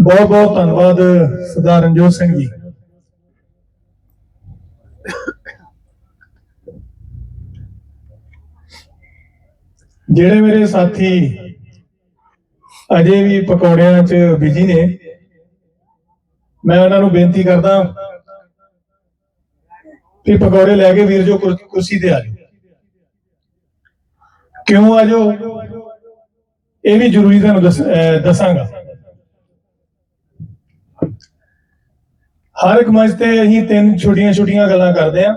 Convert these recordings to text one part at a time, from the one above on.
ਬਹੁਤ ਬਹੁਤ ਧੰਨਵਾਦ ਸਰਦਾਰ ਰਣਜੋਤ ਸਿੰਘ ਜੀ। ਜਿਹੜੇ ਮੇਰੇ ਸਾਥੀ ਅਜੇ ਵੀ ਪਕੌੜਿਆਂ 'ਚ ਬਿਜ਼ੀ ਨੇ, ਮੈਂ ਉਹਨਾਂ ਨੂੰ ਬੇਨਤੀ ਕਰਦਾ ਕਿ ਪਕੌੜੇ ਲੈ ਕੇ ਵੀਰ ਜੋ ਕੁਰਸੀ ਤੇ ਆ ਜਾਓ। ਕਿਉਂ ਆ ਜਾਓ? ਇਹ ਵੀ ਜ਼ਰੂਰੀ ਤੁਹਾਨੂੰ ਦੱਸ- ਅਹ ਦੱਸਾਂਗਾ। ਹਰ ਇੱਕ ਮੰਚ ਤੇ ਅਸੀਂ ਤਿੰਨ ਛੋਟੀਆਂ ਛੋਟੀਆਂ ਗੱਲਾਂ ਕਰਦੇ ਆ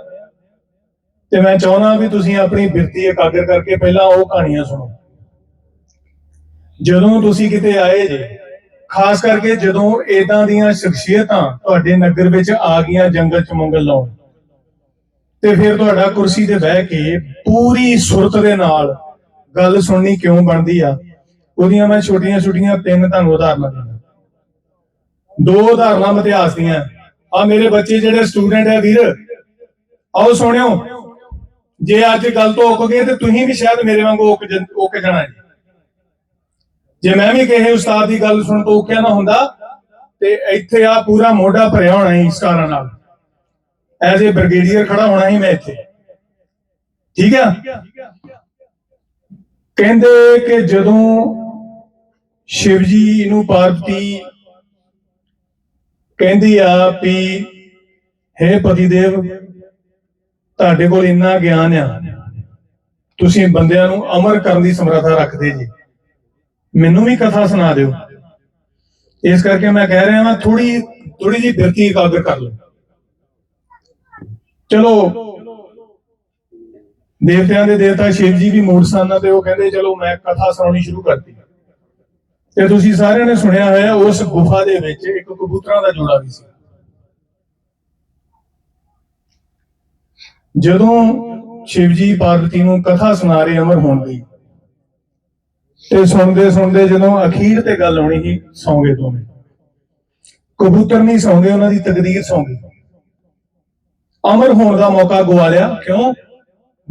ਤੇ ਮੈਂ ਚਾਹੁੰਦਾ ਵੀ ਤੁਸੀਂ ਆਪਣੀ ਬਿਰਤੀ ਇਕਾਗਰ ਕਰਕੇ ਪਹਿਲਾਂ ਉਹ ਕਹਾਣੀਆਂ ਸੁਣੋ। ਜਦੋਂ ਤੁਸੀਂ ਕਿਤੇ ਆਏ ਜੇ, ਖਾਸ ਕਰਕੇ ਜਦੋਂ ਏਦਾਂ ਦੀਆਂ ਸ਼ਖਸੀਅਤਾਂ ਤੁਹਾਡੇ ਨਗਰ ਵਿੱਚ ਆ ਗਈਆਂ ਜੰਗਲ ਚ ਮੰਗਲ ਲਾਉਣ। ਤੇ ਫਿਰ ਤੁਹਾਡਾ ਕੁਰਸੀ ਤੇ ਬਹਿ ਕੇ ਪੂਰੀ ਸੁਰਤ ਦੇ ਨਾਲ ਗੱਲ ਸੁਣਨੀ ਕਿਉਂ ਬਣਦੀ ਆ? ਉਹਦੀਆਂ ਮੈਂ ਛੋਟੀਆਂ ਛੋਟੀਆਂ ਤਿੰਨ ਤੁਹਾਨੂੰ ਉਦਾਹਰਨਾਂ ਦਿੰਦਾ। ਦੋ ਉਦਾਹਰਨਾਂ ਮੈਂ ਇਤਿਹਾਸ ਦੀਆਂ। ਆ ਮੇਰੇ ਬੱਚੇ ਜਿਹੜੇ ਸਟੂਡੈਂਟ ਆ ਵੀਰ, ਆਓ ਸੁਣਿਓ। ਜੇ ਅੱਜ ਗੱਲ ਤੋਂ ਉੱਕ ਗਏ ਤੇ ਤੁਸੀਂ ਵੀ ਸ਼ਾਇਦ ਮੇਰੇ ਵਾਂਗੂ ਉੱਕ ਜ- ਜਾਣਾ ਹੈ ਜੇ ਮੈਂ ਵੀ ਕਿਸੇ ਉਸਤਾਦ ਦੀ ਗੱਲ ਸੁਣ ਤੋਂ ਉੱਕਿਆ ਨਾ ਹੁੰਦਾ, ਤੇ ਇੱਥੇ ਆ ਪੂਰਾ ਮੋਢਾ ਭਰਿਆ ਹੋਣਾ ਸੀ ਸਟਾਰਾਂ ਨਾਲ। ਐਜ਼ ਏ ਬ੍ਰਿਗੇਡੀਅਰ ਖੜਾ ਹੋਣਾ ਸੀ ਮੈਂ ਇੱਥੇ। ਠੀਕ ਆ? ਕਹਿੰਦੇ ਕਿ ਜਦੋਂ ਸ਼ਿਵਜੀ ਨੂੰ ਪਾਰਵਤੀ ਕਹਿੰਦੀ ਆ ਵੀ, ਹੇ ਪਤੀ ਦੇਵ ਤੁਹਾਡੇ ਕੋਲ ਇੰਨਾ ਗਿਆਨ ਆ। ਤੁਸੀਂ ਬੰਦਿਆਂ ਨੂੰ ਅਮਰ ਕਰਨ ਦੀ ਸਮਰੱਥਾ ਰੱਖਦੇ ਜੀ। ਮੈਨੂੰ ਵੀ ਕਥਾ ਸੁਣਾ ਦਿਓ। ਇਸ ਕਰਕੇ ਮੈਂ ਕਹਿ ਰਿਹਾ ਹਾਂ ਥੋੜੀ ਥੋੜੀ ਜੀ ਬਿਰਤੀ ਇਕਾਗਰ ਕਰ ਲਓ। ਚਲੋ। ਦੇਵਤਿਆਂ ਦੇ ਦੇਵਤਾ ਸ਼ਿਵ ਜੀ ਵੀ ਮੂੜ ਸਨ ਤੇ ਉਹ ਕਹਿੰਦੇ, ਚਲੋ ਮੈਂ ਕਥਾ ਸੁਣਾਉਣੀ ਸ਼ੁਰੂ ਕਰਤੀ। ਤੇ ਤੁਸੀਂ ਸਾਰਿਆਂ ਨੇ ਸੁਣਿਆ ਹੋਇਆ ਉਸ ਗੁਫਾ ਦੇ ਵਿੱਚ ਇੱਕ ਕਬੂਤਰਾਂ ਦਾ ਜੋੜਾ ਵੀ ਸੀ। ਜਦੋਂ ਸ਼ਿਵ ਪਾਰਵਤੀ ਨੂੰ ਕਥਾ ਸੁਣਾ ਰਹੇ ਅਮਰ ਹੋਣ ਦੀ ਤੇ ਸੁਣਦੇ ਸੁਣਦੇ ਜਦੋਂ ਅਖੀਰ ਤੇ ਗੱਲ ਆਉਣੀ ਸੀ, ਸੌਂਗੇ ਦੋਵੇਂ। ਕਬੂਤਰ ਨਹੀਂ ਸੌਂਗੇ ਉਹਨਾਂ ਦੀ ਤਕਦੀਰ ਸੌਂਗੀ ਅਮਰ ਹੋਣ ਦਾ ਮੌਕਾ ਗਵਾ ਲਿਆ ਕਿਉਂ?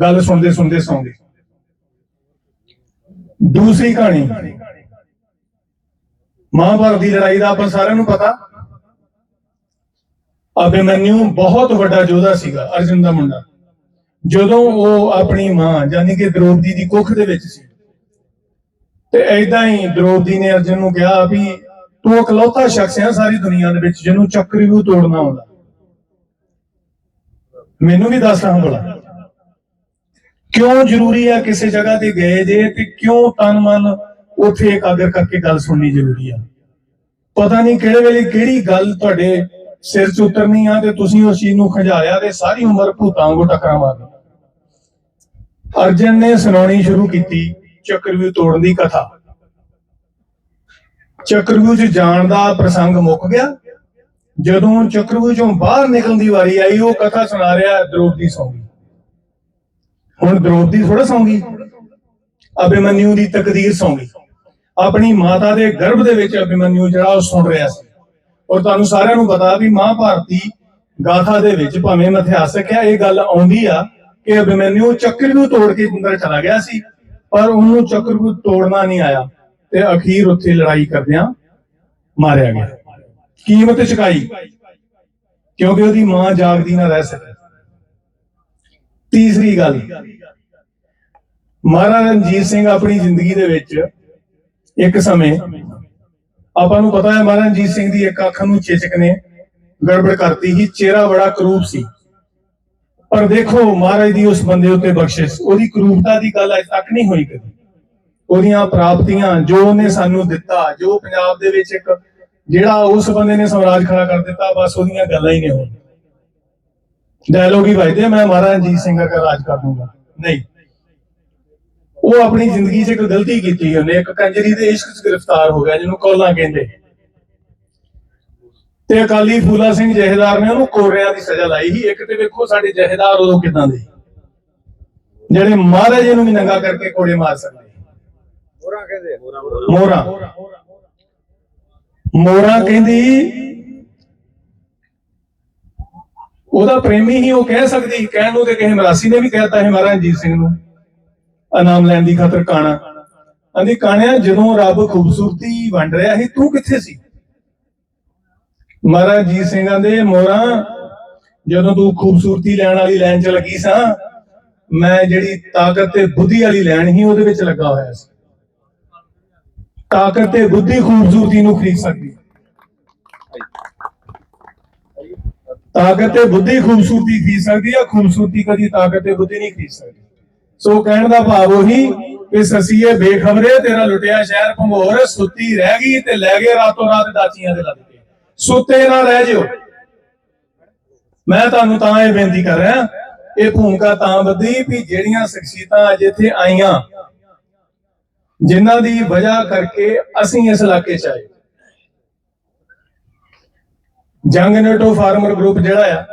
ਗੱਲ ਸੁਣਦੇ ਸੁਣਦੇ ਸੌਂਗੇ। ਦੂਸਰੀ ਕਹਾਣੀ। ਮਹਾਭਾਰਤ ਦੀ ਲੜਾਈ ਦਾ ਆਪਾਂ ਸਾਰਿਆਂ ਨੂੰ ਪਤਾ। ਅਭਿਮਨਿਊ ਬਹੁਤ ਵੱਡਾ ਯੋਧਾ ਸੀਗਾ, ਅਰਜੁਨ ਦਾ ਮੁੰਡਾ। ਜਦੋਂ ਉਹ ਆਪਣੀ ਮਾਂ, ਯਾਨੀ ਕਿ ਦ੍ਰੋਪਦੀ ਦੀ ਕੁੱਖ ਦੇ ਵਿੱਚ ਸੀ। ਤੇ ਐਦਾਂ ਹੀ ਦ੍ਰੋਪਦੀ ਨੇ ਅਰਜੁਨ ਨੂੰ ਕਿਹਾ ਵੀ ਤੂੰ ਇਕਲੌਤਾ ਸ਼ਖਸ ਹੈ ਸਾਰੀ ਦੁਨੀਆ ਦੇ ਵਿੱਚ, ਜਿਹਨੂੰ ਚੱਕਰਵਿਊਹ ਤੋੜਨਾ ਆਉਂਦਾ। ਮੈਨੂੰ ਵੀ ਦੱਸ ਰਹਾ ਬੋਲਾ ਕਿਉਂ ਜ਼ਰੂਰੀ ਹੈ ਕਿਸੇ ਜਗ੍ਹਾ ਤੇ ਗਏ ਜੇ ਤੇ ਕਿਉਂ ਤਨ ਮਨ ਉੱਥੇ ਇਕਾਗਰ ਕਰਕੇ ਗੱਲ ਸੁਣਨੀ ਜ਼ਰੂਰੀ ਆ। ਪਤਾ ਨਹੀਂ ਕਿਹੜੇ ਵੇਲੇ ਕਿਹੜੀ ਗੱਲ ਤੁਹਾਡੇ ਸਿਰ 'ਚ ਉਤਰਨੀ ਆ ਤੇ ਤੁਸੀਂ ਉਸ ਚੀਜ਼ ਨੂੰ ਖੰਜਾਇਆ ਤੇ ਸਾਰੀ ਉਮਰ ਭੂਤਾਂ ਵਾਂਗੂ ਟੱਕਰਾਂ ਮਾਰਨੀ ਅਰਜਨ ਨੇ ਸੁਣਾਉਣੀ ਸ਼ੁਰੂ ਕੀਤੀ ਚੱਕਰਵਿਊ ਤੋੜਨ ਦੀ ਕਥਾ। ਚੱਕਰਵਿਊ 'ਚ ਜਾਣ ਦਾ ਪ੍ਰਸੰਗ ਮੁੱਕ ਗਿਆ। ਜਦੋਂ ਚੱਕਰਵਿਊ 'ਚੋਂ ਬਾਹਰ ਨਿਕਲਣ ਦੀ ਵਾਰੀ ਆਈ, ਉਹ ਕਥਾ ਸੁਣਾ ਰਿਹਾ ਦ੍ਰੋਪਦੀ ਸੌਂਗੀ। ਹੁਣ ਦ੍ਰੋਪਦੀ ਥੋੜਾ ਸੌਂਗੀ। ਅਭਿਮਨਿਊ ਦੀ ਤਕਦੀਰ ਸੌਂਗੀ। ਆਪਣੀ ਮਾਤਾ ਦੇ ਗਰਭ ਦੇ ਵਿੱਚ ਅਭਿਮਨਿਊ ਜਿਹੜਾ ਉਹ ਸੁਣ ਰਿਹਾ ਸੀ। ਔਰ ਤੁਹਾਨੂੰ ਸਾਰਿਆਂ ਨੂੰ ਪਤਾ ਵੀ ਮਹਾਭਾਰਤੀ ਗਾਥਾ ਦੇ ਵਿੱਚ ਭਾਵੇਂ ਮਿਥਿਹਾਸਕ ਹੈ, ਇਹ ਗੱਲ ਆਉਂਦੀ ਆ ਕਿ ਅਭਿਮਨਿਊ ਚੱਕਰਵਿਊਹ ਤੋੜ ਕੇ ਅੰਦਰ ਚਲਾ ਗਿਆ ਸੀ, ਪਰ ਉਹਨੂੰ ਚੱਕਰਵਿਊਹ ਤੋੜਨਾ ਨਹੀਂ ਆਇਆ ਤੇ ਅਖੀਰ ਉੱਥੇ ਲੜਾਈ ਕਰਦਿਆਂ ਮਾਰਿਆ ਗਿਆ। ਕੀਮਤ ਚੁਕਾਈ, ਕਿਉਂਕਿ ਉਹਦੀ ਮਾਂ ਜਾਗਦੀ ਨਾ ਰਹਿ ਸਕੀ। ਤੀਸਰੀ ਗੱਲ, ਮਹਾਰਾਜਾ ਰਣਜੀਤ ਸਿੰਘ ਆਪਣੀ ਜ਼ਿੰਦਗੀ ਦੇ ਵਿੱਚ ਇੱਕ ਸਮੇਂ ਆਪਾਂ ਨੂੰ ਪਤਾ ਹੈ ਮਹਾਰਾਜਾ ਰਣਜੀਤ ਸਿੰਘ ਦੀ ਇੱਕ ਅੱਖ ਨੂੰ ਚੇਚਕ ਨੇ ਗੜਬੜ ਕਰਤੀ ਸੀ ਚਿਹਰਾ ਬੜਾ ਕਰੂਪ ਸੀ। ਪਰ ਦੇਖੋ ਮਹਾਰਾਜ ਦੀ ਉਸ ਬੰਦੇ ਉੱਤੇ ਬਖਸ਼ਿਸ਼ ਉਹਦੀ ਕਰੂਪਤਾ ਦੀ ਗੱਲ ਅਜੇ ਤੱਕ ਨਹੀਂ ਹੋਈ ਕਦੀ। ਉਹਦੀਆਂ ਪ੍ਰਾਪਤੀਆਂ ਜੋ ਉਹਨੇ ਸਾਨੂੰ ਦਿੱਤਾ ਜੋ ਪੰਜਾਬ ਦੇ ਵਿੱਚ ਇੱਕ ਜਿਹੜਾ ਉਸ ਬੰਦੇ ਨੇ ਸਵਰਾਜ ਖੜਾ ਕਰ ਦਿੱਤਾ ਬਸ ਉਹਦੀਆਂ ਗੱਲਾਂ ਹੀ ਨੇ ਹੁਣ ਡਾਇਲੋਗ ਹੀ ਵੱਜਦੇ ਆ, ਮੈਂ ਮਹਾਰਾਜ ਰਣਜੀਤ ਸਿੰਘ ਦਾ ਰਾਜ ਕਰ ਦੂੰਗਾ। ਨਹੀਂ। ਉਹ ਆਪਣੀ ਜ਼ਿੰਦਗੀ 'ਚ ਇੱਕ ਗਲਤੀ ਕੀਤੀ ਉਹਨੇ ਇੱਕ ਕੰਜਰੀ ਦੇ ਇਸ਼ਕ 'ਚ ਗ੍ਰਿਫਤਾਰ ਹੋ ਗਿਆ ਜਿਹਨੂੰ ਕੌਲਾਂ ਕਹਿੰਦੇ। ਤੇ ਅਕਾਲੀ ਫੂਲਾ ਸਿੰਘ ਜਹੇਦਾਰ ਨੇ ਉਹਨੂੰ ਕੋਰਿਆਂ ਦੀ ਸਜ਼ਾ ਲਾਈ ਸੀ। ਇੱਕ ਤੇ ਵੇਖੋ ਸਾਡੇ ਜਹੇਦਾਰ ਉਦੋਂ ਕਿਦਾਂ ਦੇ। ਜਿਹੜੇ ਮਹਾਰਾਜੇ ਨੂੰ ਵੀ ਨੰਗਾ ਕਰਕੇ ਕੋੜੇ ਮਾਰ ਸਕਦੇ। ਹੋਰਾਂ ਕਹਿੰਦੇ ਮੋਰਾ ਮੋਰਾ ਕਹਿੰਦੀ ਉਹਦਾ ਪ੍ਰੇਮੀ ਹੀ ਉਹ ਕਹਿ ਸਕਦੀ ਕਹਿਣ ਨੂੰ ਤੇ ਕਿਸੇ ਮਰਾਸੀ ਨੇ ਵੀ ਕਹਿਤਾ ਹੈ ਮਹਾਰਾਜ ਰਣਜੀਤ ਸਿੰਘ ਨੂੰ। ਇਨਾਮ ਲੈਣ ਦੀ ਖਾਤਰ ਕਾਣਾ। ਕਹਿੰਦੀ, ਕਾਣਿਆ, ਜਦੋਂ ਰੱਬ ਖੂਬਸੂਰਤੀ ਵੰਡ ਰਿਹਾ ਸੀ, ਤੂੰ ਕਿੱਥੇ ਸੀ? ਮਹਾਰਾਜ ਜੀਤ ਸਿੰਘਾਂ ਦੇ ਮੋਹਰਾਂ ਜਦੋਂ ਤੂੰ ਖੂਬਸੂਰਤੀ ਲੈਣ ਵਾਲੀ ਲਾਈਨ 'ਚ ਲੱਗੀ ਸਾਂ, ਮੈਂ ਜਿਹੜੀ ਤਾਕਤ ਤੇ ਬੁੱਧੀ ਵਾਲੀ ਲਾਈਨ ਸੀ, ਉਹਦੇ ਵਿੱਚ ਲੱਗਾ ਹੋਇਆ ਸੀ। ਤਾਕਤ ਤੇ ਬੁੱਧੀ ਖੂਬਸੂਰਤੀ ਨੂੰ ਖਰੀਦ ਸਕਦੀ। ਤਾਕਤ ਤੇ ਬੁੱਧੀ ਖੂਬਸੂਰਤੀ ਖਰੀਦ ਸਕਦੀ ਆ, ਖੂਬਸੂਰਤੀ ਕਦੀ ਤਾਕਤ ਤੇ ਬੁੱਧੀ ਨਹੀਂ ਖਰੀਦ ਸਕਦੀ। ਸੋ ਕਹਿਣ ਦਾ ਭਾਵ ਉਹੀ ਕਿ ਸਸੀਏ ਬੇਖਬਰੇ, ਤੇਰਾ ਲੁੱਟਿਆ ਸ਼ਹਿਰ ਭੰਗੋਰ ਸੁੱਤੀ ਰਹਿ ਗਈ ਤੇ ਲੈ ਗਏ ਰਾਤੋਂ ਰਾਤ ਦਾਚੀਆਂ ਦੇ ਲੱਦ ਕੇ ਸੁੱਤੇ ਨਾ ਰਹਿ ਜਿਓ। ਮੈਂ ਤੁਹਾਨੂੰ ਤਾਂ ਇਹ ਬੇਨਤੀ ਕਰ ਰਿਹਾ, ਇਹ ਭੂਮਿਕਾ ਤਾਂ ਬੱਧੀ ਵੀ ਜਿਹੜੀਆਂ ਸ਼ਖਸੀਅਤਾਂ ਅੱਜ ਇੱਥੇ ਆਈਆਂ, ਜਿਨ੍ਹਾਂ ਦੀ ਵਜ੍ਹਾ ਕਰਕੇ ਅਸੀਂ ਇਸ ਇਲਾਕੇ 'ਚ ਆਏ। ਜੰਗ ਨੇਟੋ ਫਾਰਮਰ ਗਰੁੱਪ ਜਿਹੜਾ ਆ,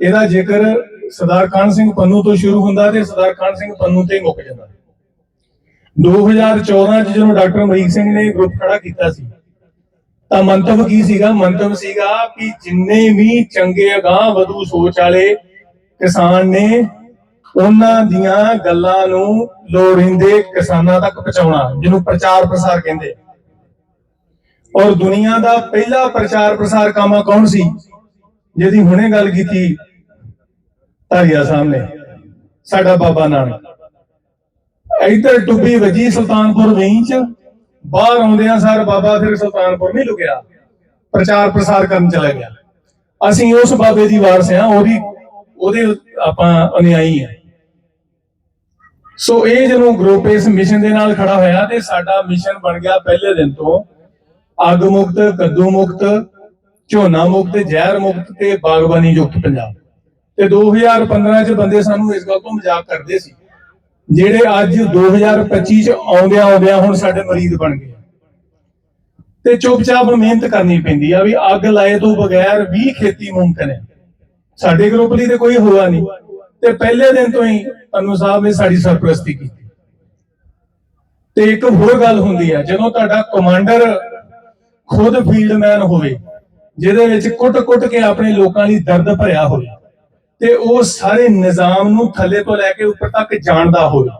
ਇਹਦਾ ਜ਼ਿਕਰ ਸਰਦਾਰ ਖਾਨ ਸਿੰਘ ਪੰਨੂ ਤੋਂ ਸ਼ੁਰੂ ਹੁੰਦਾ ਤੇ ਸਰਦਾਰ ਖਾਨ ਸਿੰਘ ਪੰਨੂ ਤੇ ਹੀ ਮੁੱਕ ਜਾਂਦਾ। 2014 ਚ ਜਦੋਂ ਡਾਕਟਰ ਅਮਰੀਕ ਸਿੰਘ ਨੇ ਗਰੁੱਪ ਖੜਾ ਕੀਤਾ ਸੀ, ਤਾਂ ਮੰਤਵ ਕੀ ਸੀਗਾ? ਮੰਤਵ ਸੀਗਾ ਕਿ ਜਿੰਨੇ ਵੀ ਚੰਗੇ ਅਗਾਹ ਵਧੂ ਸੋਚ ਵਾਲੇ ਕਿਸਾਨ ਨੇ, ਉਹਨਾਂ ਦੀਆਂ ਗੱਲਾਂ ਨੂੰ ਲੋੜੀਂਦੇ ਕਿਸਾਨਾਂ ਤੱਕ ਪਹੁੰਚਾਉਣਾ, ਜਿਹਨੂੰ ਪ੍ਰਚਾਰ ਪ੍ਰਸਾਰ ਕਹਿੰਦੇ। ਔਰ ਦੁਨੀਆ ਦਾ ਪਹਿਲਾ ਪ੍ਰਚਾਰ ਪ੍ਰਸਾਰ ਕਾਮਾ ਕੌਣ ਸੀ? ਜਿਹਦੀ ਹੁਣੇ ਗੱਲ ਕੀਤੀ ਧਾਰੀਆ ਸਾਹਮਣੇ। ਸਾਡਾ ਬਾਬਾ ਨਾਨਕ। ਇੱਧਰ ਟੁੱਬੀ ਵਜੀ ਸੁਲਤਾਨਪੁਰ ਵੇਈ ਚ। ਬਾਹਰ ਆਉਂਦਿਆਂ ਸਾਰ ਬਾਬਾ ਫਿਰ ਸੁਲਤਾਨਪੁਰ ਨਹੀਂ ਲੁਕਿਆ। ਪ੍ਰਚਾਰ ਪ੍ਰਸਾਰ ਕਰਨ ਚਲਾ ਗਿਆ। ਅਸੀਂ ਉਸ ਬਾਬੇ ਦੀ ਵਾਰਸ ਆ ਉਹਦੀ ਉਹਦੇ ਆਪਾਂ ਅਨਿਆਈ ਆ ਸੋ ਇਹ ਜਦੋਂ ਗਰੁੱਪ ਇਸ ਮਿਸ਼ਨ ਦੇ ਨਾਲ ਖੜਾ ਹੋਇਆ ਤੇ ਸਾਡਾ ਮਿਸ਼ਨ ਬਣ ਗਿਆ ਪਹਿਲੇ ਦਿਨ ਤੋਂ ਅੱਗ ਮੁਕਤ, ਕੱਦੂ ਮੁਕਤ, ਝੋਨਾ ਮੁਕਤ, ਜ਼ਹਿਰ ਮੁਕਤ ਤੇ ਬਾਗਬਾਨੀ ਯੁਕਤ ਪੰਜਾਬ। ਤੇ 2015 ਚ ਬੰਦੇ ਸਾਨੂੰ ਇਸ ਗੱਲ ਤੋਂ ਮਜ਼ਾਕ ਕਰਦੇ ਸੀ। ਜਿਹੜੇ ਅੱਜ 2025 ਚ ਆਉਂਦਿਆਂ ਆਉਂਦਿਆਂ ਹੁਣ ਸਾਡੇ ਮਰੀਜ਼ ਬਣ ਗਏ ਤੇ ਚੁੱਪਚਾਪ ਮਿਹਨਤ ਕਰਨੀ ਪੈਂਦੀ ਆ ਵੀ ਅੱਗ ਲਾਏ ਤੋਂ ਬਗੈਰ ਵੀ ਖੇਤੀ ਮੁਮਕਿਨ ਹੈ ਸਾਡੇ ਗਰੁੱਪ ਲਈ ਤੇ ਕੋਈ ਹੋਇਆ ਨਹੀਂ। ਤੇ ਪਹਿਲੇ ਦਿਨ ਤੋਂ ਹੀ ਅਨੂ ਸਾਹਿਬ ਨੇ ਸਾਡੀ ਸਰਪ੍ਰਸਤੀ ਕੀਤੀ। ਤੇ ਇੱਕ ਹੋਰ ਗੱਲ ਹੁੰਦੀ ਹੈ ਜਦੋਂ ਤੁਹਾਡਾ ਕਮਾਂਡਰ ਖੁਦ ਫੀਲਡਮੈਨ ਹੋਵੇ, ਜਿਹਦੇ ਵਿੱਚ ਕੁੱਟ-ਕੁੱਟ ਕੇ ਆਪਣੇ ਲੋਕਾਂ ਲਈ ਦਰਦ ਭਰਿਆ ਹੋਵੇ ਤੇ ਉਹ ਸਾਰੇ ਨਿਜ਼ਾਮ ਨੂੰ ਥੱਲੇ ਤੋਂ ਲੈ ਕੇ ਉੱਪਰ ਤੱਕ ਜਾਣਦਾ ਹੋਵੇ।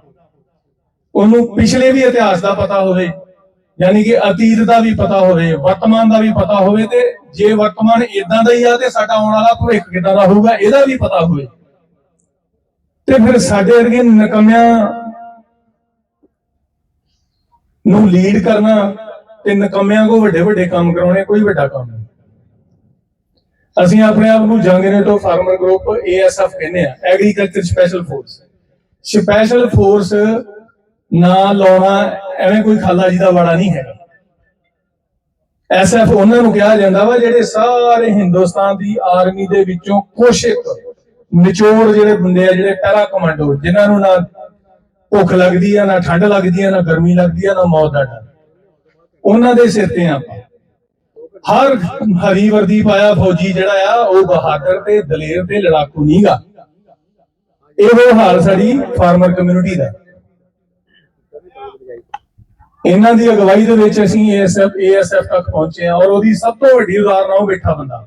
ਉਹਨੂੰ ਪਿਛਲੇ ਵੀ ਇਤਿਹਾਸ ਦਾ ਪਤਾ ਹੋਵੇ, ਯਾਨੀ ਕਿ ਅਤੀਤ ਦਾ ਵੀ ਪਤਾ ਹੋਵੇ, ਵਰਤਮਾਨ ਦਾ ਵੀ ਪਤਾ ਹੋਵੇ ਤੇ ਜੇ ਵਰਤਮਾਨ ਇਦਾਂ ਦਾ ਹੀ ਆ ਤੇ ਸਾਡਾ ਆਉਣ ਵਾਲਾ ਭਵਿੱਖ ਕਿਦਾਂ ਦਾ ਹੋਊਗਾ, ਇਹਦਾ ਵੀ ਪਤਾ ਹੋਵੇ। ਤੇ ਫਿਰ ਸਾਡੇ ਵਰਗੇ ਨਕਮਿਆਂ ਨੂੰ ਲੀਡ ਕਰਨਾ ਤੇ ਨਕਮਿਆਂ ਕੋ ਵੱਡੇ ਵੱਡੇ ਕੰਮ ਕਰਾਉਣੇ ਕੋਈ ਵੱਡਾ ਕੰਮ ਨਹੀਂ। ਅਸੀਂ ਆਪਣੇ ਆਪ ਨੂੰ ਜੰਗਨੇਟੋ ਫਾਰਮਰ ਗਰੁੱਪ ਏਐਸਐਫ ਕਹਿੰਦੇ ਆ agriculture special force special force ਨਾ ਲਾਉਣਾ, ਐਵੇਂ ਕੋਈ ਖਾਲਾ ਜੀ ਦਾ ਵਾੜਾ ਨਹੀਂ ਹੈ ਐਸਐਫ ਉਹਨਾਂ ਨੂੰ ਕਿਹਾ ਜਾਂਦਾ ਵਾ, ਜਿਹੜੇ ਸਾਰੇ ਹਿੰਦੁਸਤਾਨ ਦੀ ਆਰਮੀ ਦੇ ਵਿੱਚੋਂ ਕੁਛ ਨਿਚੋੜ ਜਿਹੜੇ ਬੰਦੇ ਆ, ਜਿਹੜੇ ਪੈਰਾ ਕਮਾਂਡੋ ਜਿਨ੍ਹਾਂ ਨੂੰ ਨਾ ਭੁੱਖ ਲੱਗਦੀ ਆ, ਨਾ ਠੰਡ ਲੱਗਦੀ ਆ, ਨਾ ਗਰਮੀ ਲੱਗਦੀ ਆ, ਨਾ ਮੌਤ ਦਾ ਡਰ। ਉਹਨਾਂ ਦੇ ਸਿਰ ਤੇ ਆ ਆਪਾਂ। ਹਰ ਹਰੀ ਵਰਦੀ ਪਾਇਆ ਫੌਜੀ ਜਿਹੜਾ ਆ, ਉਹ ਬਹਾਦਰ ਤੇ ਦਲੇਰ ਤੇ ਲੜਾਕੂ ਨਹੀਂਗਾ ਇਹੋ ਹਾਲ ਸਾਡੀ ਫਾਰਮਰ ਕਮਿਊਨਿਟੀ ਦਾ। ਇਹਨਾਂ ਦੀ ਅਗਵਾਈ ਦੇ ਵਿੱਚ ਅਸੀਂ ਏਐਸਐਫ ਏਐਸਐਫ ਤੱਕ ਪਹੁੰਚੇ ਹਾਂ ਔਰ ਉਹਦੀ ਸਭ ਤੋਂ ਵੱਡੀ ਉਦਾਹਰਨ ਆ ਉਹ ਬੈਠਾ ਬੰਦਾ।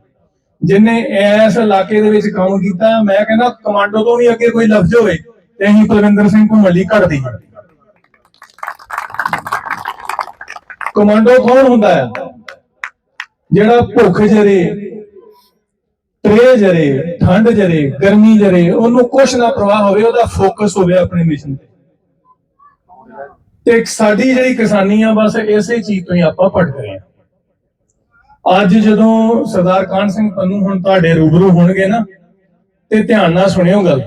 ਜਿਨੇ ਇਸ ਇਲਾਕੇ ਦੇ ਵਿੱਚ ਕੰਮ ਕੀਤਾ, ਮੈਂ ਕਹਿੰਦਾ ਕਮਾਂਡੋ ਤੋਂ ਵੀ ਅੱਗੇ ਕੋਈ ਲਫ਼ਜ਼ ਹੋਵੇ ਤੇ ਅਸੀਂ ਕੁਲਵਿੰਦਰ ਸਿੰਘ ਘੁੰਮਲੀ ਘੜਦੀ ਕਮਾਂਡੋ ਕੌਣ ਹੁੰਦਾ ਹੈ ਜਿਹੜਾ ਭੁੱਖ ਜਰੇ ਤ੍ਰੇ ਜਰੇ ਠੰਡ ਜਰੇ, ਗਰਮੀ ਜਰੇ, ਉਹਨੂੰ ਕੁਛ ਨਾ ਪ੍ਰਵਾਹ ਹੋਵੇ, ਉਹਦਾ ਫੋਕਸ ਹੋਵੇ ਆਪਣੇ ਮਿਸ਼ਨ ਤੇ। ਤੇ ਸਾਡੀ ਜਿਹੜੀ ਕਿਸਾਨੀ ਆ, ਬਸ ਇਸੇ ਚੀਜ਼ ਤੋਂ ਹੀ ਆਪਾਂ ਭਟਕ ਰਹੇ ਹਾਂ ਅੱਜ ਜਦੋਂ ਸਰਦਾਰ ਕਾਨ ਸਿੰਘ ਪੰਨੂ ਹੁਣ ਤੁਹਾਡੇ ਰੂਬਰੂ ਹੋਣਗੇ ਨਾ, ਤੇ ਧਿਆਨ ਨਾਲ ਸੁਣਿਓ ਗੱਲ।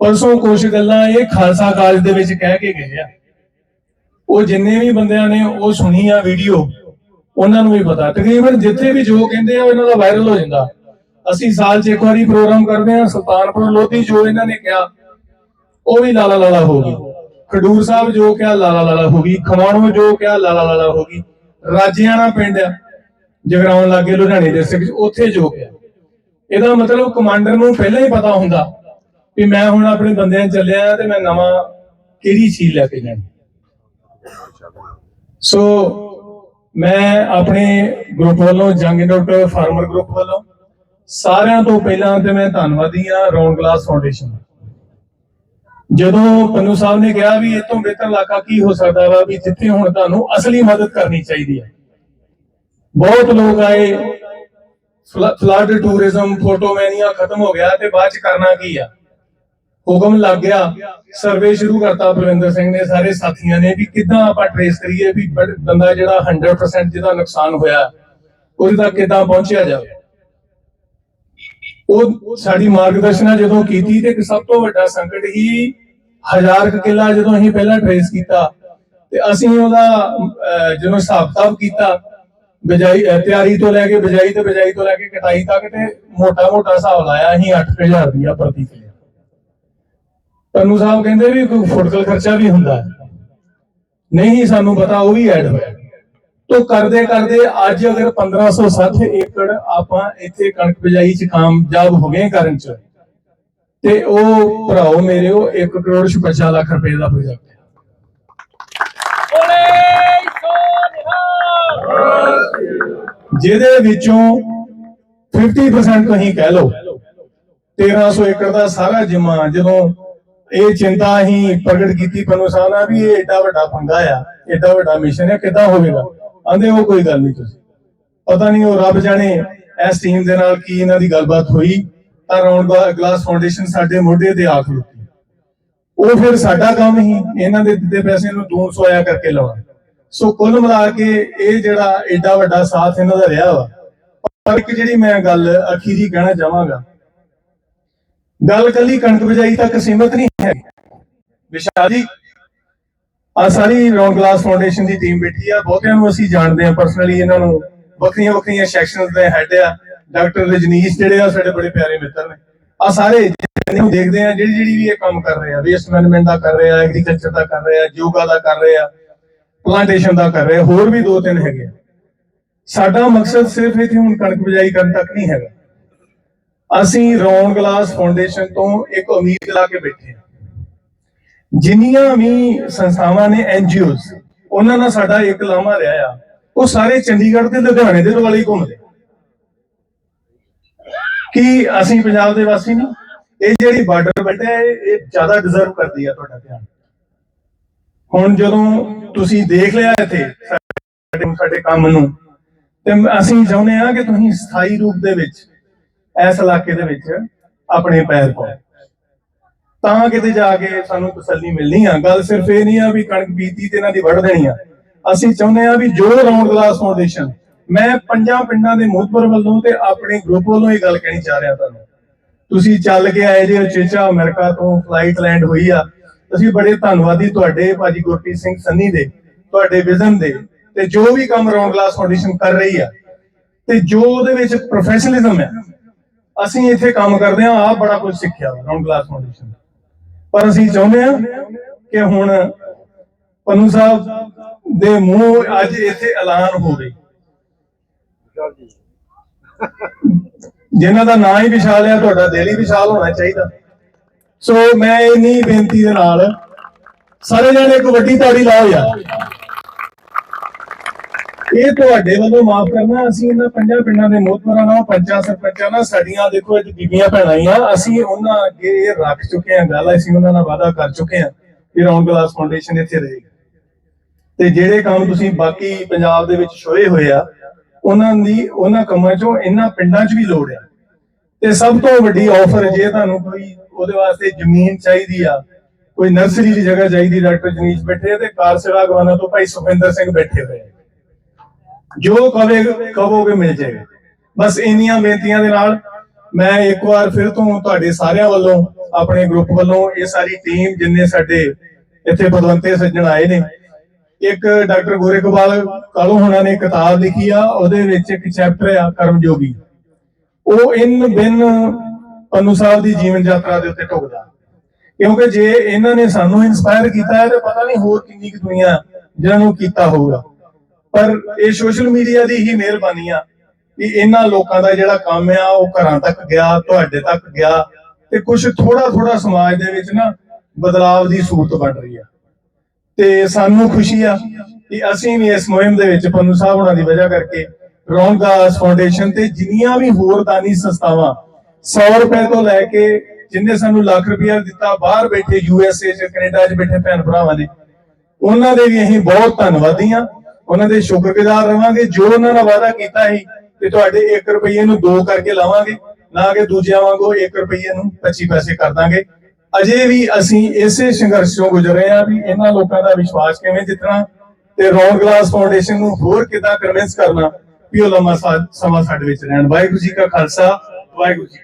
ਪਰਸੋਂ ਕੁਝ ਗੱਲਾਂ ਇਹ ਖਾਲਸਾ ਕਾਲਜ ਦੇ ਵਿੱਚ ਕਹਿ ਕੇ ਗਏ ਆ। ਉਹ ਜਿੰਨੇ ਵੀ ਬੰਦਿਆਂ ਨੇ ਉਹ ਸੁਣੀ ਆ ਵੀਡੀਓ ਉਹਨਾਂ ਨੂੰ ਵੀ ਪਤਾ। ਤਕਰੀਬਨ ਜਿੱਥੇ ਵੀ ਜੋ ਕਹਿੰਦੇ ਆ, ਇਹਨਾਂ ਦਾ ਵਾਇਰਲ ਹੋ ਜਾਂਦਾ। ਅਸੀਂ ਸਾਲ 'ਚ ਇੱਕ ਵਾਰੀ ਪ੍ਰੋਗਰਾਮ ਕਰਦੇ ਆ ਸੁਲਤਾਨਪੁਰ ਲੋਧੀ ਜੋ ਇਹਨਾਂ ਨੇ ਕਿਹਾ, ਉਹ ਵੀ ਲਾਲਾ ਲਾਲਾ ਹੋ ਗਈ। ਖਡੂਰ ਸਾਹਿਬ ਜੋ ਕਿਹਾ, ਲਾਲਾ ਲਾਲਾ ਹੋ ਗਈ। ਖਮਾਣੋ ਜੋ ਕਿਹਾ, ਲਾਲਾ ਲਾਲਾ ਹੋ ਗਈ। ਰਾਜਿਆਣਾ ਪਿੰਡ ਆ, ਜਗਰਾਉਣ ਲਾਗੇ, ਲੁਧਿਆਣੇ ਡਿਸਟ੍ਰਿਕਟ 'ਚ, ਉੱਥੇ ਜੋ ਕਿਹਾ। ਇਹਦਾ ਮਤਲਬ ਕਮਾਂਡਰ ਨੂੰ ਪਹਿਲਾਂ ਹੀ ਪਤਾ ਹੁੰਦਾ ਵੀ ਮੈਂ ਹੁਣ ਆਪਣੇ ਬੰਦਿਆਂ ਚੱਲਿਆ ਤੇ ਮੈਂ ਨਵਾਂ ਕਿਹੜੀ ਚੀਜ਼ ਲੈ ਕੇ ਜਾਣੀ। ਸੋ ਮੈਂ ਆਪਣੇ ਗਰੁੱਪ ਵੱਲੋਂ, ਜੰਗ ਇੰਡੋਟ ਫਾਰਮਰ ਗਰੁੱਪ ਵੱਲੋਂ ਸਾਰਿਆਂ ਤੋਂ ਪਹਿਲਾਂ ਤੇ ਮੈਂ ਧੰਨਵਾਦੀ ਆ ਰੌਣ ਗਲਾਸ ਫਾਊਂਡੇਸ਼ਨ ਜਦੋਂ ਪੰਨੂ ਸਾਹਿਬ ਨੇ ਕਿਹਾ ਵੀ ਇਹ ਤੋਂ ਬਿਹਤਰ ਇਲਾਕਾ ਕੀ ਹੋ ਸਕਦਾ ਵਾ ਵੀ ਜਿੱਥੇ ਹੁਣ ਤੁਹਾਨੂੰ ਅਸਲੀ ਮਦਦ ਕਰਨੀ ਚਾਹੀਦੀ ਹੈ। ਬਹੁਤ ਲੋਕ ਆਏ ਫਲੱਡ ਟੂਰਿਜ਼ਮ ਫੋਟੋਮੈਨੀਆ ਖਤਮ ਹੋ ਗਿਆ ਤੇ ਬਾਅਦ ਚ ਕਰਨਾ ਕੀ ਆ? ਹੁਕਮ ਲੱਗ ਗਿਆ। ਸਰਵੇ ਸ਼ੁਰੂ ਕਰਤਾ ਬਲਵਿੰਦਰ ਸਿੰਘ ਨੇ, ਸਾਰੇ ਸਾਥੀਆਂ ਨੇ ਵੀ ਕਿੱਦਾਂ ਆਪਾਂ ਟ੍ਰੇਸ ਕਰੀਏ ਵੀ ਬੰਦਾ ਜਿਹੜਾ 100% ਜਿਹਦਾ ਨੁਕਸਾਨ ਹੋਇਆ, ਉਹਦੇ ਤੱਕ ਕਿੱਦਾਂ ਪਹੁੰਚਿਆ ਜਾਵੇ ਉਹ ਸਾਡੀ ਮਾਰਗਦਰਸ਼ਨਾ ਜਦੋਂ ਕੀਤੀ ਤੇ ਸਭ ਤੋਂ ਵੱਡਾ ਸੰਕਟ ਹੀ ਹਜ਼ਾਰ ਕੁ ਕਿੱਲਾ ਜਦੋਂ ਅਸੀਂ ਪਹਿਲਾਂ ਟ੍ਰੇਸ ਕੀਤਾ ਤੇ ਅਸੀਂ ਉਹਦਾ ਜਦੋਂ ਹਿਸਾਬ ਕਿਤਾਬ ਕੀਤਾ, ਬਜਾਈ ਤਿਆਰੀ ਤੋਂ ਲੈ ਕੇ ਬਜਾਈ ਤੇ ਬਜਾਈ ਤੋਂ ਲੈ ਕੇ ਕਟਾਈ ਤੱਕ ਤੇ ਮੋਟਾ ਮੋਟਾ ਹਿਸਾਬ ਲਾਇਆ ਅਸੀਂ 8000 ਰੁਪਇਆ ਪ੍ਰਤੀ ਕਿੱਲੇ। ਤਨੂ ਸਾਹਿਬ ਕਹਿੰਦੇ ਵੀ ਕੋਈ ਫੁੱਟਕਲ ਖਰਚਾ ਵੀ ਹੁੰਦਾ। ਨਹੀਂ ਸਾਨੂੰ ਪਤਾ ਉਹ ਵੀ ਐਡ ਹੋਇਆ। ਤੋ ਕਰਦੇ ਕਰਦੇ ਅੱਜ ਅਗਰ 1560 ਏਕੜ ਆਪਾਂ ਇੱਥੇ ਕਣਕ ਬਿਜਾਈ ਚ ਕਾਮਯਾਬ ਹੋ ਗਏ ਕਰਨ ਚ ਤੇ ਉਹ ਭਰਾਓ ਮੇਰੇ ਉਹ 1 ਕਰੋੜ 56 ਲੱਖ ਰੁਪਏ ਦਾ ਪ੍ਰੋਜੈਕਟ ਹੈ। ਜਿਹਦੇ ਵਿੱਚੋਂ 50% ਤੁਸੀਂ ਕਹਿ ਲਓ 1300 ਏਕੜ ਦਾ ਸਾਰਾ ਜਿਮਾ ਜਦੋਂ ਇਹ ਚਿੰਤਾ ਅਸੀਂ ਪ੍ਰਗਟ ਕੀਤੀ ਪਨੂ ਵੀ ਇਹ ਏਡਾ ਵੱਡਾ ਪੰਗਾ ਆ, ਏਡਾ ਵੱਡਾ ਮਿਸ਼ਨ ਹੈ ਕਿੱਦਾਂ ਹੋਵੇਗਾ? ਆਂਦੇ, ਉਹ ਕੋਈ ਗੱਲ ਨਹੀਂ ਤੁਸੀਂ। ਪਤਾ ਨਹੀਂ ਉਹ ਰੱਬ ਜਾਣੇ ਇਸ ਟੀਮ ਦੇ ਨਾਲ ਕੀ ਇਹਨਾਂ ਦੀ ਗੱਲਬਾਤ ਹੋਈ। ਤਾਂ ਰਾਉਂਡ ਗਲਾਸ ਫਾਊਂਡੇਸ਼ਨ ਸਾਡੇ ਮੋਢੇ ਤੇ ਆ ਖਲੋਤੀ ਉਹ ਫਿਰ ਸਾਡਾ ਕੰਮ ਹੀ, ਇਹਨਾਂ ਦੇ ਦਿੱਤੇ ਪੈਸੇ ਨੂੰ ਦੂਰ ਸੋਇਆ ਕਰਕੇ ਲਾਉਣਾ। ਸੋ ਕੁੱਲ ਮਿਲਾ ਕੇ ਇਹ ਜਿਹੜਾ ਏਡਾ ਵੱਡਾ ਸਾਥ ਇਹਨਾਂ ਦਾ ਰਿਹਾ ਵਾ। ਪਰ ਇੱਕ ਜਿਹੜੀ ਮੈਂ ਗੱਲ ਅਖੀਰੀ ਕਹਿਣਾ ਚਾਹਾਂਗਾ ਗੱਲ ਕੱਲੀ ਕਣਕ ਬਿਜਾਈ ਤੱਕ ਸੀਮਤ ਨਹੀਂ ਹੈ। ਵਿਸ਼ਾਲ ਜੀ ਆ ਸਾਰੀ ਰੌਂਡ ਗਲਾਸ ਫਾਊਂਡੇਸ਼ਨ ਦੀ ਟੀਮ ਬੈਠੀ ਆ। ਬਹੁਤਿਆਂ ਨੂੰ ਅਸੀਂ ਜਾਣਦੇ ਆ ਪਰਸਨਲੀ ਇਹਨਾਂ ਨੂੰ ਵੱਖਰੀਆਂ ਵੱਖਰੀਆਂ ਸੈਕਸ਼ਨਸ ਦੇ ਹੈਡ ਆ। ਡਾਕਟਰ ਰਜਨੀਸ਼ ਜਿਹੜੇ ਆ, ਸਾਡੇ ਬੜੇ ਪਿਆਰੇ ਮਿੱਤਰ ਨੇ। ਆ ਸਾਰੇ ਜਿਹਨੂੰ ਦੇਖਦੇ ਆ, ਜਿਹੜੀ ਜਿਹੜੀ ਵੀ ਇਹ ਕੰਮ ਕਰ ਰਹੇ ਆ ਵੇਸਟ ਮੈਨੇਜਮੈਂਟ ਦਾ ਕਰ ਰਹੇ ਆ ਐਗਰੀਕਲਚਰ ਦਾ ਕਰ ਰਹੇ ਆ ਯੋਗਾ ਦਾ ਕਰ ਰਹੇ ਆ ਪਲਾਂਟੇਸ਼ਨ ਦਾ ਕਰ ਰਹੇ ਹੋਰ ਵੀ ਦੋ ਤਿੰਨ ਹੈਗੇ ਆ। ਸਾਡਾ ਮਕਸਦ ਸਿਰਫ ਇੱਥੇ ਹੁਣ ਕਣਕ ਬਿਜਾਈ ਕਰਨ ਤੱਕ ਨਹੀਂ ਹੈਗਾ। ਅਸੀਂ ਰੌਂਡ ਗਲਾਸ ਫਾਊਂਡੇਸ਼ਨ ਤੋਂ ਇੱਕ ਉਮੀਦ ਲਾ ਕੇ ਬੈਠੇ ਜਿੰਨੀਆਂ ਵੀ ਸੰਸਥਾਵਾਂ ਨੇ ਐਨਜੀਓਜ਼ ਉਹਨਾਂ ਨਾਲ ਸਾਡਾ ਇੱਕ ਲਾਮਾ ਰਿਹਾ ਆ। ਉਹ ਸਾਰੇ ਚੰਡੀਗੜ੍ਹ ਤੇ ਲੁਧਿਆਣੇ ਦੇ ਦੁਆਲੇ ਘੁੰਮਦੇ। ਕੀ ਅਸੀਂ ਪੰਜਾਬ ਦੇ ਵਾਸੀ ਨਹੀਂ? ਇਹ ਜਿਹੜੀ ਬਾਰਡਰ ਬੈਠਾ ਹੈ ਇਹ ਇਹ ਜ਼ਿਆਦਾ ਡਿਜ਼ਰਵ ਕਰਦੀ ਆ ਤੁਹਾਡਾ ਧਿਆਨ। ਹੁਣ ਜਦੋਂ ਤੁਸੀਂ ਦੇਖ ਲਿਆ ਇੱਥੇ ਸਾਡੇ ਸਾਡੇ ਕੰਮ ਨੂੰ, ਤੇ ਅਸੀਂ ਚਾਹੁੰਦੇ ਆ ਕਿ ਤੁਸੀਂ ਸਥਾਈ ਰੂਪ ਦੇ ਵਿੱਚ ਇਸ ਇਲਾਕੇ ਦੇ ਵਿੱਚ ਆਪਣੇ ਪੈਰ ਪਾਓ ਤਾਂ ਕਿਤੇ ਜਾ ਕੇ ਸਾਨੂੰ ਤਸੱਲੀ ਮਿਲਣੀ ਆ। ਗੱਲ ਸਿਰਫ ਇਹ ਨਹੀਂ ਆ ਵੀ ਕਣਕ ਬੀਤੀ ਤੇ ਇਹਨਾਂ ਦੀ ਵੜ ਦੇਣੀ ਆ। ਅਸੀਂ ਚਾਹੁੰਦੇ ਆ ਵੀ ਜੋ ਰਾਉਂਡ ਗਲਾਸ ਫਾਊਂਡੇਸ਼ਨ ਮੈਂ ਪੰਜਾਂ ਪਿੰਡਾਂ ਦੇ ਮੋਹਤਬਰ ਵੱਲੋਂ ਤੇ ਆਪਣੇ ਗਰੁੱਪ ਵੱਲੋਂ ਇਹ ਗੱਲ ਕਹਿਣੀ ਚਾਹ ਰਿਹਾ ਤੁਹਾਨੂੰ। ਤੁਸੀਂ ਚੱਲ ਕੇ ਆਏ ਜੇ ਚੇਚਾ ਅਮਰੀਕਾ ਤੋਂ ਫਲਾਈਟ ਲੈਂਡ ਹੋਈ ਆ। ਅਸੀਂ ਬੜੇ ਧੰਨਵਾਦੀ ਤੁਹਾਡੇ, ਭਾਜੀ ਗੁਰਪ੍ਰੀਤ ਸਿੰਘ ਸੰਨੀ ਦੇ, ਤੁਹਾਡੇ ਵਿਜ਼ਨ ਦੇ ਤੇ ਜੋ ਵੀ ਕੰਮ ਰਾਉਂਡ ਗਲਾਸ ਫਾਊਂਡੇਸ਼ਨ ਕਰ ਰਹੀ ਆ। ਤੇ ਜੋ ਉਹਦੇ ਵਿੱਚ ਪ੍ਰੋਫੈਸ਼ਨਲਿਜ਼ਮ ਹੈ ਅਸੀਂ ਇੱਥੇ ਕੰਮ ਕਰਦੇ ਆ ਆ ਬੜਾ ਕੁਝ ਸਿੱਖਿਆ ਰਾਉਂਡ ਗਲਾਸ ਫਾਊਂਡੇਸ਼ਨ ਪਰ ਅਸੀਂ ਚਾਹੁੰਦੇ ਆ ਕਿ ਹੁਣ ਪਨੂ ਸਾਹਿਬ ਦੇ ਮੂੰਹ ਅੱਜ ਇੱਥੇ ਐਲਾਨ ਹੋਵੇ। ਵਿਸ਼ਾਲ ਜੀ ਜਿਨ੍ਹਾਂ ਦਾ ਨਾਂ ਹੀ ਵਿਸ਼ਾਲ ਹੈ ਤੁਹਾਡਾ ਦਿਲ ਹੀ ਵਿਸ਼ਾਲ ਹੋਣਾ ਚਾਹੀਦਾ। ਸੋ ਮੈਂ ਇੰਨੀ ਬੇਨਤੀ ਦੇ ਨਾਲ, ਸਾਰੇ ਜਣੇ ਇੱਕ ਵੱਡੀ ਤਾੜੀ ਲਾਓ ਯਾਰ। ਇਹ ਤੁਹਾਡੇ ਵੱਲੋਂ ਮਾਫ ਕਰਨਾ, ਅਸੀਂ ਇਹਨਾਂ ਪੰਜਾਂ ਪਿੰਡਾਂ ਦੇ ਮੋਹਤਵਰਾਂ ਨਾਲ, ਪੰਚਾਂ ਸਰਪੰਚਾਂ ਨਾਲ, ਸਾਡੀਆਂ ਦੇਖੋ ਅੱਜ ਬੀਬੀਆਂ ਭੈਣਾਂ ਹੀ ਆ, ਅਸੀਂ ਉਹਨਾਂ ਅੱਗੇ ਇਹ ਰੱਖ ਚੁੱਕੇ ਹਾਂ ਗੱਲ, ਅਸੀਂ ਉਹਨਾਂ ਨਾਲ ਵਾਅਦਾ ਕਰ ਚੁੱਕੇ ਹਾਂ ਕਿ ਰਾਉਂਡ ਗਲਾਸ ਫਾਊਂਡੇਸ਼ਨ ਇੱਥੇ ਰਹੇਗੀ ਤੇ ਜਿਹੜੇ ਕੰਮ ਤੁਸੀਂ ਬਾਕੀ ਪੰਜਾਬ ਦੇ ਵਿੱਚ ਛੋਏ ਹੋਏ ਆ, ਉਹਨਾਂ ਦੀ, ਉਹਨਾਂ ਕੰਮਾਂ ਚੋਂ ਇਹਨਾਂ ਪਿੰਡਾਂ 'ਚ ਵੀ ਲੋੜ ਆ ਤੇ ਸਭ ਤੋਂ ਵੱਡੀ ਆਫਰ ਜੇ ਤੁਹਾਨੂੰ ਕੋਈ ਉਹਦੇ ਵਾਸਤੇ ਜ਼ਮੀਨ ਚਾਹੀਦੀ ਆ, ਕੋਈ ਨਰਸਰੀ ਦੀ ਜਗ੍ਹਾ ਚਾਹੀਦੀ, ਡਾਕਟਰ ਜਨੀਸ਼ ਬੈਠੇ ਤੇ ਕਾਰ ਸੇਵਾ ਗਵਾਨਾ ਤੋਂ ਭਾਈ ਸੁਖਿੰਦਰ ਸਿੰਘ ਬੈਠੇ ਹੋਏ ਆ। ਜੋ ਕਵੇ ਕਹੋਗੇ ਮਿਲ ਜਾਏਗਾ। ਬਸ ਇੰਨੀਆਂ ਬੇਨਤੀਆਂ ਦੇ ਨਾਲ ਮੈਂ ਇੱਕ ਵਾਰ ਫਿਰ ਤੋਂ ਤੁਹਾਡੇ ਸਾਰਿਆਂ ਵੱਲੋਂ, ਆਪਣੇ ਗਰੁੱਪ ਵੱਲੋਂ ਇਹ ਸਾਰੀ ਟੀਮ ਜਿੰਨੇ ਸਾਡੇ ਇੱਥੇ ਪਦਵੰਤੇ ਸੱਜਣ ਆਏ ਨੇ, ਇੱਕ ਡਾਕਟਰ ਗੋਰੇ ਗੋਪਾਲ ਕਾਲੂ ਹੋਣਾ ਨੇ ਕਿਤਾਬ ਲਿਖੀ ਆ, ਉਹਦੇ ਵਿੱਚ ਇੱਕ ਚੈਪਟਰ ਆ, ਕਰਮਯੋਗੀ। ਉਹ ਇਨ ਬਿਨ ਅਨੁਸਾਰ ਦੀ ਜੀਵਨ ਯਾਤਰਾ ਦੇ ਉੱਤੇ ਢੁਕਦਾ। ਕਿਉਂਕਿ ਜੇ ਇਹਨਾਂ ਨੇ ਸਾਨੂੰ ਇਨਸਪਾਇਰ ਕੀਤਾ ਹੈ, ਤਾਂ ਪਤਾ ਨਹੀਂ ਹੋਰ ਕਿੰਨੀ ਕੁ ਦੁਨੀਆ ਜਿਹਨਾਂ ਨੂੰ ਕੀਤਾ ਹੋਊਗਾ। ਪਰ ਇਹ ਸੋਸ਼ਲ ਮੀਡੀਆ ਦੀ ਹੀ ਮਿਹਰਬਾਨੀ ਆ ਕਿ ਇਹਨਾਂ ਲੋਕਾਂ ਦਾ ਜਿਹੜਾ ਕੰਮ ਆ, ਉਹ ਘਰਾਂ ਤੱਕ ਗਿਆ, ਤੁਹਾਡੇ ਤੱਕ ਗਿਆ ਤੇ ਕੁਝ ਥੋੜਾ ਥੋੜਾ ਸਮਾਜ ਦੇ ਵਿੱਚ ਨਾ ਬਦਲਾਵ ਦੀ ਸੂਰਤ ਬਣ ਰਹੀ ਆ। ਤੇ ਸਾਨੂੰ ਖੁਸ਼ੀ ਆ ਕਿ ਅਸੀਂ ਵੀ ਇਸ ਮੁਹਿੰਮ ਦੇ ਵਿੱਚ ਪੰਨੂ ਸਾਹਿਬ ਉਹਨਾਂ ਦੀ ਵਜ੍ਹਾ ਕਰਕੇ ਰੌਂਗਦਾਸ ਫਾਊਂਡੇਸ਼ਨ ਤੇ ਜਿੰਨੀਆਂ ਵੀ ਹੋਰ ਦਾਨੀ ਸੰਸਥਾਵਾਂ 100 ਰੁਪਏ ਤੋਂ ਲੈ ਕੇ ਜਿੰਨੇ ਸਾਨੂੰ ਲੱਖ ਰੁਪਇਆ ਦਿੱਤਾ, ਬਾਹਰ ਬੈਠੇ ਯੂ ਐਸ ਏ ਚ, ਕੈਨੇਡਾ 'ਚ ਬੈਠੇ ਭੈਣ ਭਰਾਵਾਂ ਨੇ, ਉਹਨਾਂ ਦੇ ਵੀ ਅਸੀਂ ਬਹੁਤ ਧੰਨਵਾਦੀ ਆ। ਉਹਨਾਂ ਦੇ ਸ਼ੁਕਰਗੁਜ਼ਾਰ ਰਵਾਂਗੇ, ਜੋ ਉਹਨਾਂ ਦਾ ਵਾਅਦਾ ਕੀਤਾ ਸੀ ਤੇ ਤੁਹਾਡੇ 1 ਰੁਪਏ ਨੂੰ 2 ਕਰਕੇ ਲਾਵਾਂਗੇ, ਨਾ ਕਿ ਦੂਜਿਆਂ ਵਾਂਗੂ 1 ਰੁਪਏ ਨੂੰ 25 ਪੈਸੇ ਕਰ ਦਾਂਗੇ। ਅਜੇ ਵੀ ਅਸੀਂ ਇਸੇ ਸੰਘਰਸ਼ ਚੋਂ ਗੁਜ਼ਰ ਰਹੇ ਹਾਂ ਵੀ ਇਹਨਾਂ ਲੋਕਾਂ ਦਾ ਵਿਸ਼ਵਾਸ ਕਿਵੇਂ ਜਿੱਤਣਾ ਤੇ ਰੌਂਡ ਗਲਾਸ ਫਾਊਂਡੇਸ਼ਨ ਨੂੰ ਹੋਰ ਕਿੱਦਾਂ ਕਨਵਿੰਸ ਕਰਨਾ, ਵੀ ਉਹ ਲੰਮਾ ਸਮਾਂ ਸਾਡੇ ਵਿੱਚ ਰਹਿਣ। ਵਾਹਿਗੁਰੂ ਜੀ ਕਾ ਖਾਲਸਾ, ਵਾਹਿਗੁਰੂ ਜੀ